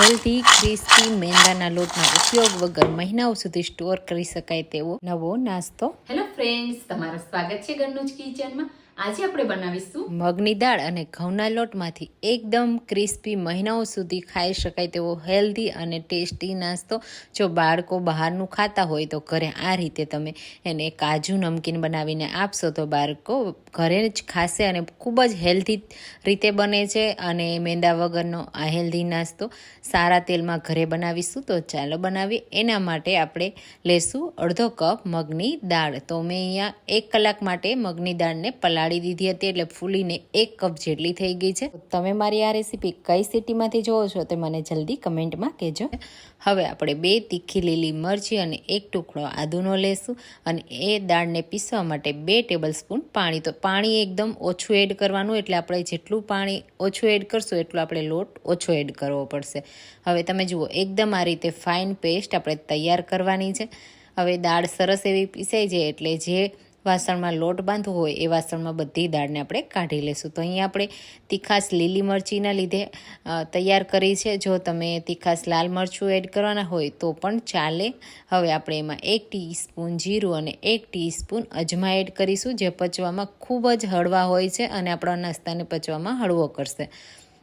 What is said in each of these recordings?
Healthy crispy મેંદાના લોટનો ઉપયોગ વગર મહિનાઓ સુધી સ્ટોર કરી શકાય તેવો નવો નાસ્તો. હેલો ફ્રેન્ડ્સ, તમારું સ્વાગત છે ગન્નુજ કિચનમાં. આજે આપણે બનાવીશું મગની દાળ અને ઘઉંના લોટમાંથી એકદમ ક્રિસ્પી મહિનાઓ સુધી ખાઈ શકાય તેવો હેલ્ધી અને ટેસ્ટી નાસ્તો જો બાળકો બહારનું ખાતા હોય તો ઘરે આ રીતે તમે એને કાજુ નમકીન બનાવીને આપશો તો બાળકો ઘરે જ ખાશે અને ખૂબ જ હેલ્ધી રીતે બને છે અને મેંદા વગરનો આ હેલ્ધી નાસ્તો સારા તેલમાં ઘરે બનાવીશું તો ચાલો બનાવીએ. એના માટે આપણે લેશું અડધો કપ મગની દાળ. તો મેં અહીંયા એક કલાક માટે મગની દાળને પલાળી દીધી હતી એટલે ફૂલીને એક કપ જેટલી થઈ ગઈ છે. તમે મારી આ રેસીપી કઈ સિટીમાંથી જોવો છો તે મને જલ્દી કમેન્ટમાં કહેજો. હવે આપણે બે તીખી લીલી મરચી અને એક ટુકડો આદુનો લેશું અને એ દાળને પીસવા માટે બે ટેબલ સ્પૂન પાણી. તો પાણી એકદમ ઓછું એડ કરવાનું એટલે આપણે જેટલું પાણી ઓછું એડ કરશું એટલું આપણે લોટ ઓછો એડ કરવો પડશે. હવે તમે જુઓ, એકદમ આ રીતે ફાઇન પેસ્ટ આપણે તૈયાર કરવાની છે. હવે દાળ સરસ એવી પીસાઈ જાય એટલે જે વાસણમાં લોટ બાંધવો હોય એ વાસણમાં બધી દાળને આપણે કાઢી લેશું. તો અહીંયા આપણે તીખાસ લીલી મરચીના લીધે તૈયાર કરી છે. જો તમે તીખાસ લાલ મરચું એડ કરવાના હોય તો પણ ચાલે. હવે આપણે એમાં એક ટીસ્પૂન જીરું અને એક ટીસ્પૂન અજમા એડ કરીશું, જે પચવામાં ખૂબ જ હળવા હોય છે અને આપણા નાસ્તાને પચવામાં હળવો કરશે.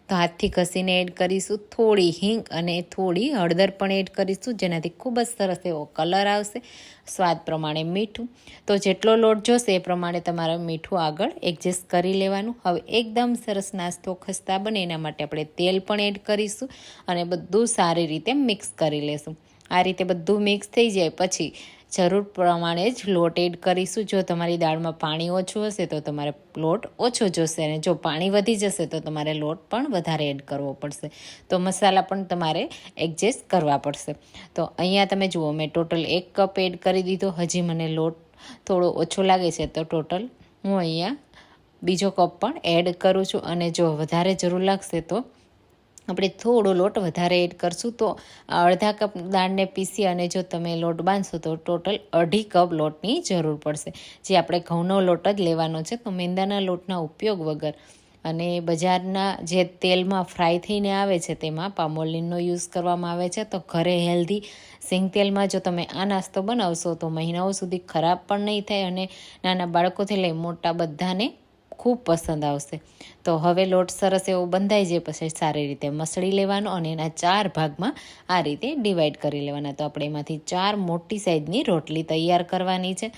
તો હાથથી ઘસીને એડ કરીશું થોડી હિંગ અને થોડી હળદર પણ એડ કરીશું, જેનાથી ખૂબ જ સરસ એવો કલર આવશે, સ્વાદ પ્રમાણે મીઠું. તો જેટલો લોટ જોશે એ પ્રમાણે તમારે મીઠું આગળ એડજસ્ટ કરી લેવાનું. હવે એકદમ સરસ નાસ્તો ખસ્તા બને એના માટે આપણે તેલ પણ એડ કરીશું અને બધું સારી રીતે મિક્સ કરી લેશું. આ રીતે બધું મિક્સ થઈ જાય પછી જરૂર પ્રમાણે જ લોટ એડ કરીશું. જો તમારી દાળમાં પાણી ઓછું હશે તો તમારે લોટ ઓછો જોશે અને જો પાણી વધી જશે તો તમારે લોટ પણ વધારે એડ કરવો પડશે. તો મસાલા પણ તમારે એડજસ્ટ કરવા પડશે. તો અહીંયા તમે જુઓ, મેં ટોટલ એક કપ એડ કરી દીધો. હજી મને લોટ થોડો ઓછો લાગે છે તો ટોટલ હું અહીંયા બીજો કપ પણ એડ કરું છું. અને જો વધારે જરૂર લાગશે તો આપણે થોડો લોટ વધારે એડ કરશું તો અડધા કપ દાળને પીસી અને જો તમે લોટ બાંધશો તો ટોટલ અઢી કપ લોટની જરૂર પડશે. જે આપણે ઘઉંનો લોટ જ લેવાનો છે, તો મેંદાના લોટના ઉપયોગ વગર. અને બજારના જે તેલમાં ફ્રાય થઈને આવે છે, તેમાં પામોલિનનો યુઝ કરવામાં આવે છે. તો ઘરે હેલ્ધી સિંગ તેલમાં જો તમે આ નાસ્તો બનાવશો, તો મહિનાઓ સુધી ખરાબ પણ નહીં થાય અને નાના બાળકોથી લઈ મોટા બધાને ખૂબ પસંદ આવશે. તો હવે લોટ સરસ એવો બંધાઈ જાય પછી સારી રીતે મસળી લેવાનો અને એના ચાર ભાગમાં આ રીતે ડિવાઈડ કરી લેવાના. તો આપણે એમાંથી ચાર મોટી સાઈઝની રોટલી તૈયાર કરવાની છે.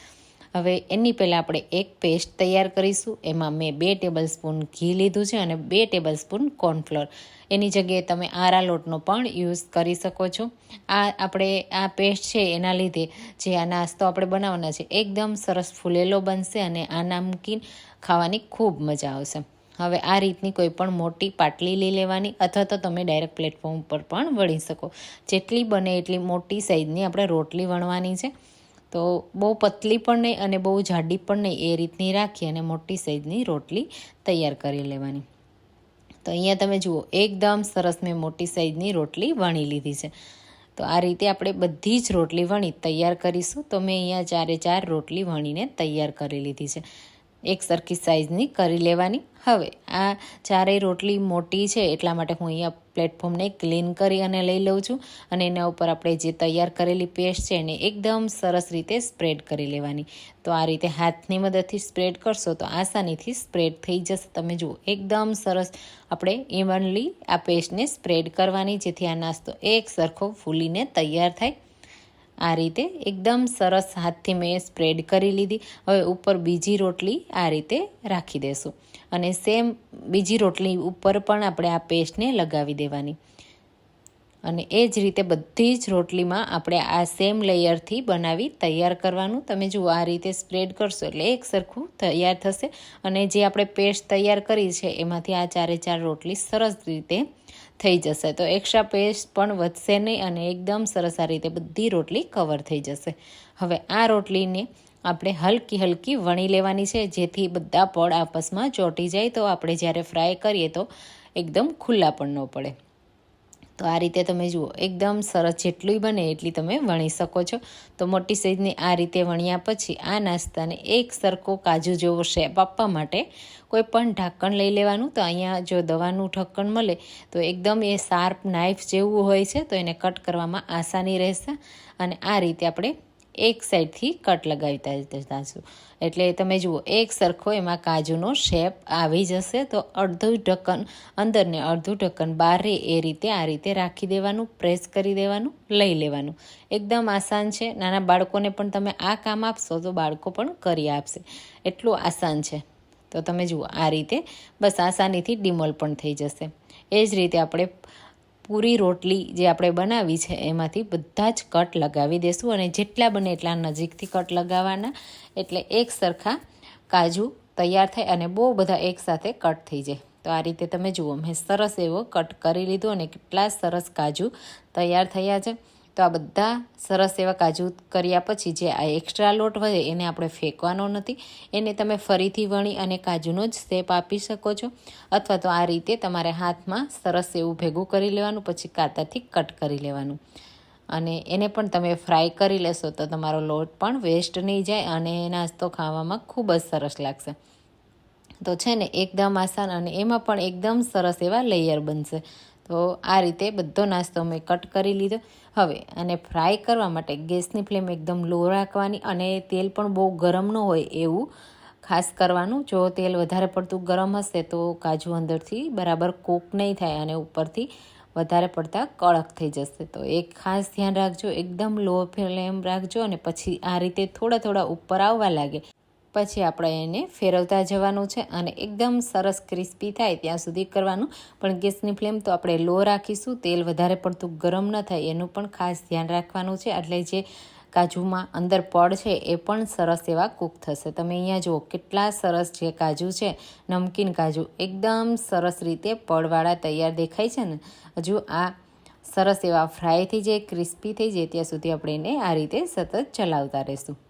હવે એની પહેલાં આપણે એક પેસ્ટ તૈયાર કરીશું. એમાં મેં બે ટેબલ સ્પૂન ઘી લીધું છે અને બે ટેબલ સ્પૂન કોર્નફ્લોર એની જગ્યાએ તમે આરા લોટનો પણ યુઝ કરી શકો છો. આ આપણે આ પેસ્ટ છે એના લીધે જે આ નાસ્તો આપણે બનાવવાના છે, એકદમ સરસ ફૂલેલો બનશે અને આ નમકીન ખાવાની ખૂબ મજા આવશે. હવે આ રીતની કોઈ પણ મોટી પાટલી લઈ લેવાની અથવા તો તમે ડાયરેક્ટ પ્લેટફોર્મ ઉપર પણ વળી શકો. જેટલી બને એટલી મોટી સાઈઝની આપણે રોટલી વણવાની છે. તો બહુ પતલી પણ નહીં અને બહુ જાડી પણ નહીં એ રીતની રાખી અને મોટી સાઈઝની રોટલી તૈયાર કરી લેવાની. તો અહીંયા તમે જુઓ, એકદમ સરસ મેં મોટી સાઈઝની રોટલી વણી લીધી છે. તો આ રીતે આપણે બધી જ રોટલી વણી તૈયાર કરીશું. તો મેં અહીંયા ચારે ચાર રોટલી વણીને તૈયાર કરી લીધી છે. એક સરખી સાઇઝની કરી લેવાની. હવે આ ચારેય રોટલી મોટી છે, એટલા માટે હું અહીંયા પ્લેટફોર્મને ક્લીન કરી અને લઈ લઉં છું. અને એના ઉપર આપણે જે તૈયાર કરેલી પેસ્ટ છે, એને એકદમ સરસ રીતે સ્પ્રેડ કરી લેવાની. તો આ રીતે હાથની મદદથી સ્પ્રેડ કરશો, તો આસાનીથી સ્પ્રેડ થઈ જશે. તમે જુઓ, એકદમ સરસ આપણે ઇવનલી આ પેસ્ટને સ્પ્રેડ કરવાની, જેથી આ નાસ્તો એક સરખો ફૂલીને તૈયાર થાય. આ રીતે એકદમ સરસ હાથથી મેં સ્પ્રેડ કરી લીધી. હવે ઉપર બીજી રોટલી આ રીતે રાખી દેશું. અને સેમ બીજી રોટલી ઉપર પણ આપણે આ પેસ્ટને લગાવી દેવાની. અને એ જ રીતે બધી જ રોટલીમાં આપણે આ સેમ લેયરથી બનાવી તૈયાર કરવાનું. તમે જુઓ, આ રીતે સ્પ્રેડ કરશો એટલે એક સરખું તૈયાર થશે. અને જે આપણે પેસ્ટ તૈયાર કરી છે, એમાંથી આ ચારે ચાર રોટલી સરસ રીતે થઈ જશે. તો એક્સ્ટ્રા પેસ્ટ પણ વધશે નહીં અને એકદમ સરસ આ રીતે બધી રોટલી કવર થઈ જશે. હવે આ રોટલીને આપણે હલકી હલકી વણી લેવાની છે, જેથી બધા પડ આપસમાં ચોંટી જાય. તો આપણે જ્યારે ફ્રાય કરીએ તો એકદમ ખુલ્લા પણ ન પડે. તો આ રીતે તમે જુઓ, એકદમ સરસ જેટલું બને એટલી તમે વણી શકો છો. તો મોટી સાઈઝની આ રીતે વણ્યા પછી આ નાસ્તાને એક સરખો કાજુ જેવો શેપ આપવા માટે કોઈ પણ ઢાંકણ લઈ લેવાનું. તો અહીંયા જો દવાનું ઢક્કણ મળે, તો એકદમ એ શાર્પ નાઇફ જેવું હોય છે, તો એને કટ કરવામાં આસાની રહેશે. અને આ રીતે આપણે એક સાઈડથી કટ લગાવતા જતાશું એટલે તમે જુઓ, એક સરખો એમાં કાજુનો શેપ આવી જશે તો અડધું ઢક્કન, અંદરને અડધું ઢક્કન બહાર રહે એ રીતે આ રીતે રાખી દેવાનું, પ્રેસ કરી દેવાનું, લઈ લેવાનું. એકદમ આસાન છે. નાના બાળકોને પણ તમે આ કામ આપશો તો બાળકો પણ કરી આપશે. એટલું આસાન છે. તો તમે જુઓ, આ રીતે બસ આસાનીથી ડિમોલ પણ થઈ જશે. એ જ રીતે આપણે પૂરી રોટલી જે આપણે બનાવી છે, એમાંથી બધા જ કટ લગાવી દેશું અને જેટલા બને એટલા નજીકથી કટ લગાવવાના. એટલે એક સરખા કાજુ તૈયાર થાય અને બહુ બધા એકસાથે કટ થઈ જાય. તો આ રીતે તમે જુઓ, મેં સરસ એવો કટ કરી લીધો અને કેટલા સરસ કાજુ તૈયાર થયા છે. તો આ બધા સરસ એવા કાજુ કર્યા પછી જે આ એક્સ્ટ્રા લોટ વધે એને આપણે ફેંકવાનો નથી. એને તમે ફરીથી વણી અને કાજુનો જ સ્ટેપ આપી શકો છો. અથવા તો આ રીતે તમારે હાથમાં સરસ એવું ભેગું કરી લેવાનું, પછી કાતરથી કટ કરી લેવાનું. અને એને પણ તમે ફ્રાય કરી લેશો તો તમારો લોટ પણ વેસ્ટ નહીં જાય અને નાસ્તો ખાવામાં ખૂબ જ સરસ લાગશે. તો છે ને, એકદમ આસાન અને એમાં પણ એકદમ સરસ એવા લેયર બનશે. તો આ રીતે બધો નાસ્તો મેં કટ કરી લીધો. હવે અને ફ્રાય કરવા માટે ગેસની ફ્લેમ એકદમ લો રાખવાની અને તેલ પણ બહુ ગરમ ન હોય એવું ખાસ કરવાનું. જો તેલ વધારે પડતું ગરમ હશે તો કાજુ અંદરથી બરાબર કૂક નહીં થાય અને ઉપરથી વધારે પડતા કડક થઈ જશે. તો એક ખાસ ધ્યાન રાખજો, એકદમ લો ફ્લેમ રાખજો અને પછી આ રીતે થોડા થોડા ઉપર આવવા લાગે. પછી આપણે એને ફેરવતા જવાનું છે અને એકદમ સરસ ક્રિસ્પી થાય ત્યાં સુધી કરવાનું. પણ ગેસની ફ્લેમ તો આપણે લો રાખીશું, તેલ વધારે પડતું ગરમ ન થાય, એનું પણ ખાસ ધ્યાન રાખવાનું છે. એટલે જે કાજુમાં અંદર પડ છે, એ પણ સરસ એવા કૂક થશે. તમે અહીંયા જુઓ, કેટલા સરસ જે કાજુ છે, નમકીન કાજુ, એકદમ સરસ રીતે પડવાળા તૈયાર દેખાય છે ને. હજુ આ સરસ એવા ફ્રાય થઈ જાય, ક્રિસ્પી થઈ જાય, ત્યાં સુધી આપણે એને આ રીતે સતત ચલાવતા રહીશું.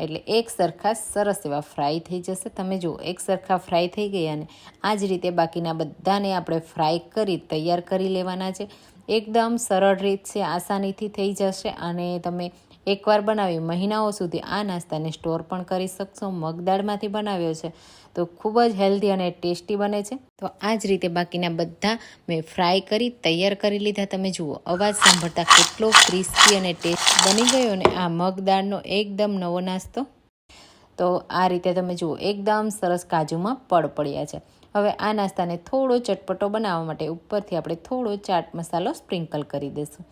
એટલે એક સરખા સરસ એવા ફ્રાય થઈ જશે. તમે જુઓ, એક સરખા ફ્રાય થઈ ગયા અને આ જ રીતે બાકીના બધાને આપણે ફ્રાય કરી, તૈયાર કરી લેવાના છે. એકદમ સરળ રીત છે, આસાનીથી થઈ જશે અને તમે એકવાર બનાવી મહિનાઓ સુધી આ નાસ્તાને સ્ટોર પણ કરી શકશો. મગદાળમાંથી બનાવ્યો છે. તો ખૂબ જ હેલ્ધી અને ટેસ્ટી બને છે. તો આ જ રીતે બાકીના બધા મેં ફ્રાય કરી, તૈયાર કરી લીધા. તમે જુઓ, અવાજ સાંભળતા કેટલો ક્રિસ્પી અને ટેસ્ટ બની ગયો ને આ મગદાળનો એકદમ નવો નાસ્તો. તો આ રીતે તમે જુઓ, એકદમ સરસ કાજુમાં પડ પડ્યા છે. હવે આ નાસ્તાને થોડો ચટપટો બનાવવા માટે ઉપરથી આપણે થોડો ચાટ મસાલો સ્પ્રિંકલ કરી દઈશું.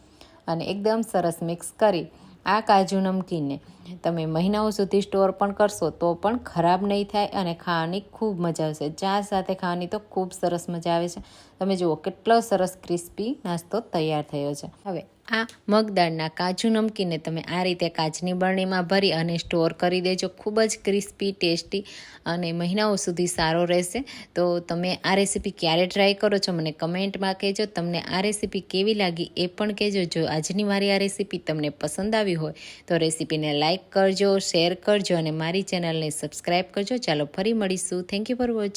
અને એકદમ સરસ મિક્સ કરી આ કાજુ નમકીનને. તમે મહિનાઓ સુધી સ્ટોર પણ કરશો તો પણ ખરાબ નહીં થાય અને ખાવાની ખૂબ મજા આવશે. ચા સાથે ખાવાની તો ખૂબ સરસ મજા આવે છે. તમે જુઓ કેટલો સરસ ક્રિસ્પી નાસ્તો તૈયાર થયો છે. હવે આ મગદાળના કાજુ નમકીને તમે આ રીતે કાચની બરણીમાં ભરી અને સ્ટોર કરી દેજો. ખૂબ જ ક્રિસ્પી, ટેસ્ટી અને મહિનાઓ સુધી સારો રહેશે. તો તમે આ રેસીપી ક્યારે ટ્રાય કરો છો મને કમેન્ટમાં કહેજો. તમને આ રેસીપી કેવી લાગી એ પણ કહેજો. જો આજની મારી આ રેસીપી તમને પસંદ આવી હોય તો રેસીપીને લાઇક કરજો, શેર કરજો અને મારી ચેનલને સબસ્ક્રાઈબ કરજો. ચાલો ફરી મળીશું. Thank you for watching.